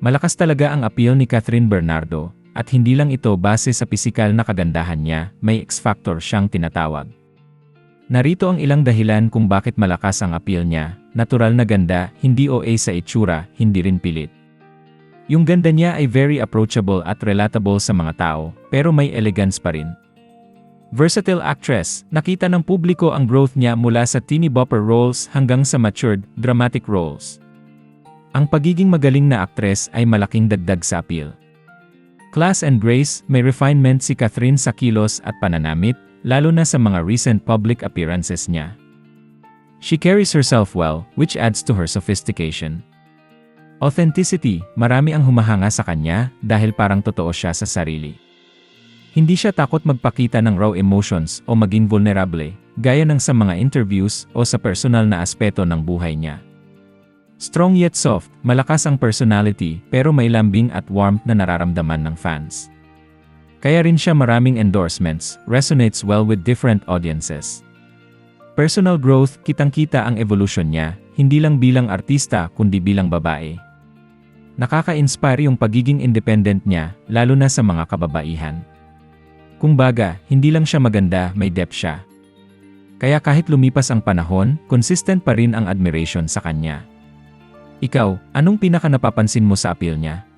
Malakas talaga ang appeal ni Catherine Bernardo, at hindi lang ito base sa pisikal na kagandahan niya, may X-factor siyang tinatawag. Narito ang ilang dahilan kung bakit malakas ang appeal niya, natural na ganda, hindi OA sa itsura, hindi rin pilit. Yung ganda niya ay very approachable at relatable sa mga tao, pero may elegance pa rin. Versatile actress, nakita ng publiko ang growth niya mula sa teeny bopper roles hanggang sa matured, dramatic roles. Ang pagiging magaling na aktres ay malaking dagdag sa appeal. Class and grace, may refinement si Catherine sa kilos at pananamit, lalo na sa mga recent public appearances niya. She carries herself well, which adds to her sophistication. Authenticity, marami ang humahanga sa kanya dahil parang totoo siya sa sarili. Hindi siya takot magpakita ng raw emotions o maging vulnerable, gaya ng sa mga interviews o sa personal na aspeto ng buhay niya. Strong yet soft, malakas ang personality pero may lambing at warmth na nararamdaman ng fans. Kaya rin siya maraming endorsements, resonates well with different audiences. Personal growth, kitang-kita ang evolution niya, hindi lang bilang artista kundi bilang babae. Nakaka-inspire yung pagiging independent niya, lalo na sa mga kababaihan. Kung baga, hindi lang siya maganda, may depth siya. Kaya kahit lumipas ang panahon, consistent pa rin ang admiration sa kanya. Ikaw, anong pinaka napapansin mo sa appeal niya?